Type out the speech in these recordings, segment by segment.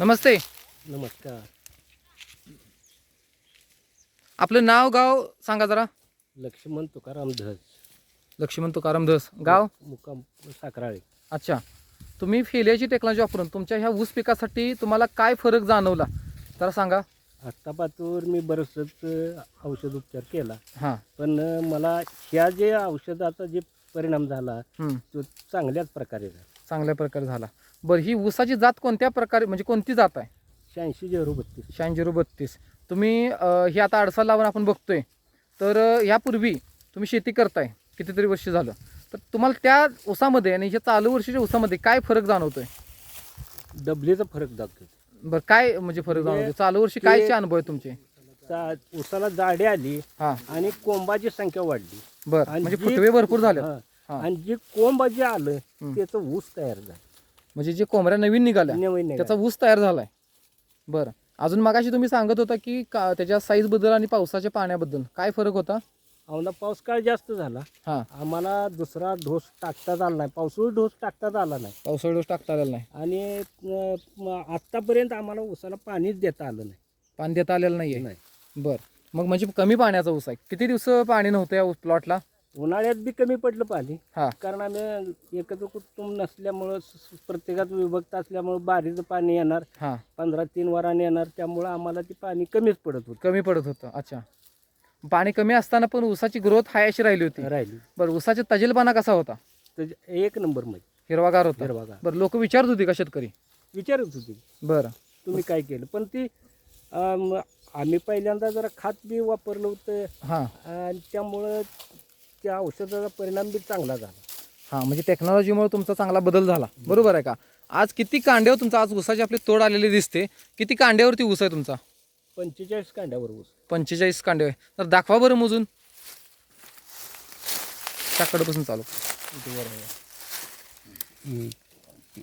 नमस्ते. नमस्कार. आपलं नाव गाव सांगा जरा. लक्ष्मण तुकाराम धस. लक्ष्मण तुकाराम धस. गाव? मुक्काम साखराळे अच्छा. तुम्ही फेलियाची टेक्नॉलॉजी वापरून तुमच्या ह्या ऊस पिकासाठी तुम्हाला काय फरक जाणवला? जरा सांगा. आत्तापासून मी बरंचसं औषध उपचार केला. हां. पण मला ह्या जे औषधाचा जे परिणाम झाला तो चांगल्याच प्रकारे झाला. चांगल्या प्रकारे झाला. बरं ही ऊसाची जात कोणत्या प्रकारे म्हणजे कोणती जात आहे? शहाऐंशी झिरो बत्तीस. शहाऐंशी झिरो बत्तीस. तुम्ही अं, ही आता अडसा लावून आपण बघतोय. तर अं, यापूर्वी तुम्ही शेती करताय. कितीतरी वर्ष झालं. तर तुम्हाला त्या ऊसामध्ये आणि ह्या चालू वर्षाच्या ऊसामध्ये काय फरक जाणवतोय? डबलीचा फरक दाखवतो बरं काय म्हणजे फरक म्हणजे जाणवतो चालू वर्षी ते- कायचे अनुभव आहे तुमचे चा- उसाला जाडी आली हां आणि कोंबाची संख्या वाढली बरं आणि म्हणजे जी- फुटवे भरपूर झाले हा. हा. आणि जे कोंब जे आलं हं. त्याचं ऊस तयार झालं म्हणजे जे कोंबड्या नवीन निघाल्या नवीन त्याचा निघालं. ऊस तयार झालाय बरं अजून मगाशी तुम्ही सांगत होता की का त्याच्या साईजबद्दल आणि पावसाच्या पाण्याबद्दल काय फरक होता औंधा पाऊस काळ जास्त झाला. हां. आम्हाला दुसरा ढोस टाकताच आला नाही. पावसाळी ढोस टाकताच आला नाही. पावसाळी डोस टाकता आलेला नाही. आणि अं, म- आत्तापर्यंत आम्हाला उसाला पाणीच देता आलं नाही. पाणी देता आलेलं नाहीये? नाही. बरं. मग म्हणजे कमी पाण्याचा ऊस आहे. किती दिवस पाणी नव्हतं या प्लॉटला? उन्हाळ्यात बी कमी पडलं पाणी. हां. कारण आम्ही एकत्र कुटुंब नसल्यामुळं स- स- प्रत्येकात विभक्त असल्यामुळं बारीचं पाणी येणार. हां. पंधरा तीन वराने येणार. त्यामुळं आम्हाला ते पाणी कमीच पडत होतं. कमी पडत होतं. अच्छा. पाणी कमी असताना पण ऊसाची ग्रोथ हाय अशी राहिली होती. राहिली. बरं ऊसाचा तजेलपणा कसा होता? तर एक नंबरमध्ये. हिरवागार होता. हिरवागार. बरं लोक विचारत होती का शेतकरी? विचारत होती. बरं. तुम्ही काय केलं? पण ती आम्ही पहिल्यांदा जरा खात बी वापरलं होतं. हां. आणि त्यामुळं त्या औषधाचा परिणाम बी चांगला झाला. हां म्हणजे टेक्नॉलॉजीमुळे तुमचा चांगला बदल झाला. बरोबर आहे का? आज किती कांड्यावर तुमचा आज ऊसाची आपली तोड आलेली दिसते. किती कांड्यावरती ऊस आहे तुमचा? पंचेचाळीस कांड्यावर ऊस पंचेचाळीस कांडे. तर दाखवा बरं मोजून. त्याकडपासून चालू.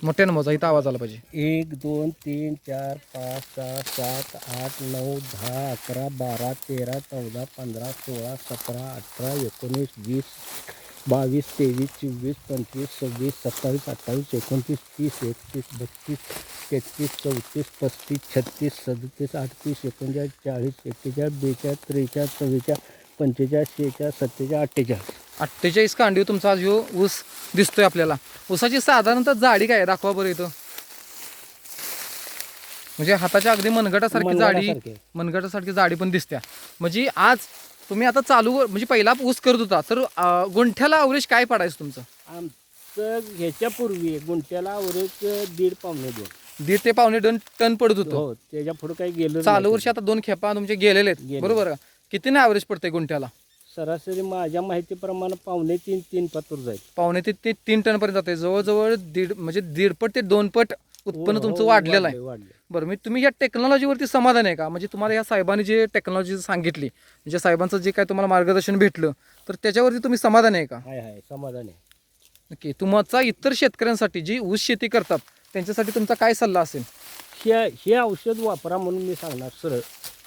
मोठ्यानं मोजा इथं आवाज आला पाहिजे. एक दोन तीन चार पाच सहा सात आठ नऊ दहा अकरा बारा तेरा चौदा पंधरा सोळा सतरा अठरा एकोणीस वीस. बावीस तेवीस चोवीस पंचवीस सव्वीस सत्तावीस अठ्ठावीस एकोणतीस तीस एकतीस बत्तीस तेहतीस चौतीस पस्तीस छत्तीस सदतीस अडतीस एकोणचाळीस चाळीस एक्केचाळीस बेचाळीस त्रेचाळीस चव्वेचाळीस पंचेचाळीस शेहेचाळीस सत्तेचाळीस अठ्ठेचाळीस अठ्ठेचाळीस कांडी तुमचा आज ह्यो ऊस दिसतोय आपल्याला ऊसाची साधारणतः जाडी काय आहे? दाखवा बरं इथं म्हणजे हाताच्या अगदी मनगटासारखी जाडी मनगटासारखी. मनगटासारखी जाडी पण दिसत्या म्हणजे आज तुम्ही आता चालू म्हणजे पहिला ऊस करत होता तर गुंठ्याला अवरेज काय पडायचं तुमचं? आमचं ह्याच्यापूर्वी गुंट्याला अवरेज दीड पावणे दोन. दीड ते पावणे टन टन पडत होतं. हो त्याच्या पुढे काही गेलं चालू. वर्षी आता दोन खेपा तुमचे गेलेले आहेत. बरोबर? किती नाही ॲव्हरेज पडतंय गुंठ्याला? सरासरी माझ्या माहितीप्रमाणे पावणे तीन तीन पतूर जाईल. पावणे ते ते तीन टन पर्यंत जाते जवळजवळ दीड म्हणजे दीडपट ते दोन पट उत्पन्न हो, तुमचं हो, वाढलेलं आहे. बरं मी तुम्ही या टेक्नॉलॉजीवरती समाधान आहे का? म्हणजे तुम्हाला या साहेबांनी जे टेक्नॉलॉजी सांगितली म्हणजे साहेबांचं जे काय तुम्हाला मार्गदर्शन भेटलं तर त्याच्यावरती तुम्ही समाधान आहे का? हाय हाय समाधान आहे. नक्की तुमचा इतर शेतकऱ्यांसाठी जी ऊस शेती करतात त्यांच्यासाठी तुमचा काय सल्ला असेल? हे हे औषध वापरा म्हणून मी सांगणार सरळ.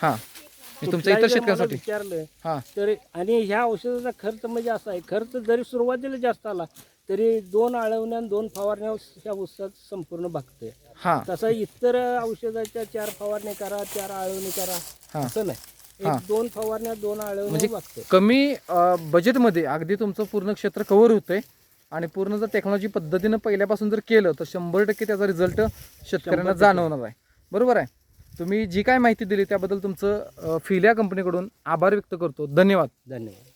हां म्हणजे तुमच्या इतर कुठलाही जर मला शेतकऱ्यांसाठी. विचारलं हां. तर आणि ह्या औषधाचा खर्च म्हणजे असा आहे खर्च जरी सुरुवातीला जास्त आला तरी दोन आळवण्या दोन फवारण्या ह्या औषधात संपूर्ण भागते हां. तसं इतर औषधाच्या चार फवारण्या करा चार आळवणी करा हां. असं नाही. हां. एक दोन फवारण्या दोन आळवण्या म्हणजे भागते कमी अं, बजेटमध्ये अगदी तुमचं पूर्ण क्षेत्र कव्हर होतंय आणि पूर्ण जर टेक्नॉलॉजी पद्धतीनं पहिल्यापासून जर केलं तर शंभर टक्के त्याचा रिझल्ट शेतकऱ्यांना. जाणवणार आहे. बरोबर आहे? तुम्ही जी काय माहिती दिली त्याबद्दल तुमचं अं, फिलिया कंपनीकडून आभार व्यक्त करतो. धन्यवाद. धन्यवाद.